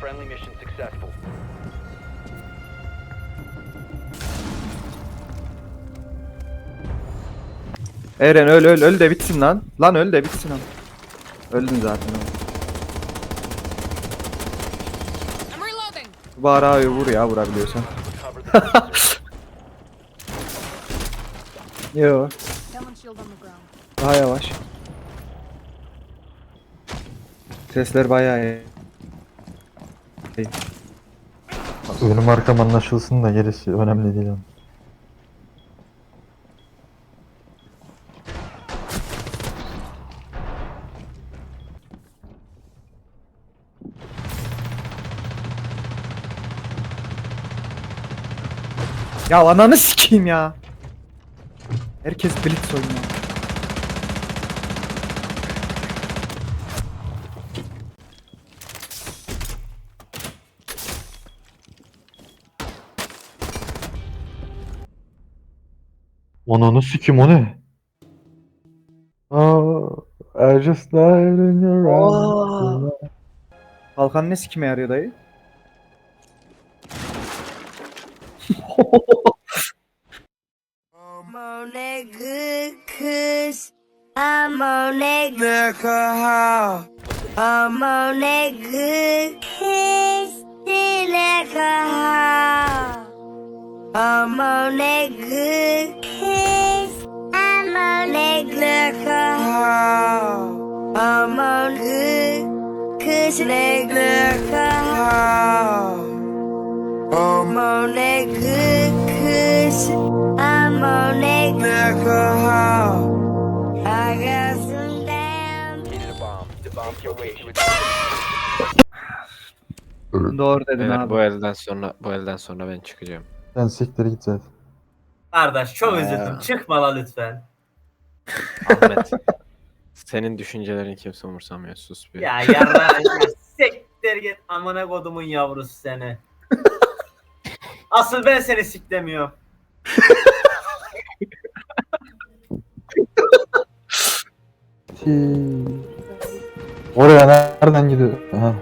Friendly mission successful. Eren öl öl öl de bitsin lan. Lan öl de bitsin lan. Öldün zaten. oğlum. I'm reloading. Bari abi vur ya vurabiliyorsan. Yo daha yavaş. Sesler bayağı iyi. Önüm arkam anlaşılsın da gerisi önemli değil. yani. Ya ananı sikeyim ya. Herkes blitz oynuyor. Ananı sikim o ne? Aa, I just died in your arms. Kalkan ne sikime yarıyor dayı? I'm on that good kush. I'm on that alcohol. I'm on that good alcohol. I'm on that good I got some damn. Needed a bomb. The bomb location. Doğru dedin Beyler, abi. bu elden sonra bu elden sonra ben çıkacağım. Sen siktir git zaten. Kardeş çok Aa. üzüldüm. Çıkma la lütfen. Ahmet. senin düşüncelerini kimse umursamıyor. Sus bir. Ya yarra siktir git amına kodumun yavrusu seni. Asıl ben seni siklemiyorum. Oraya nereden gidiyor? Ha.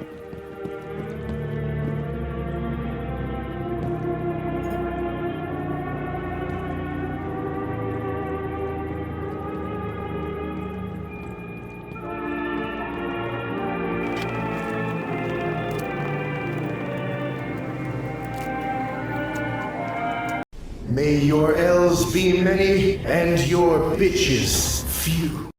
May your L's be many and your bitches few.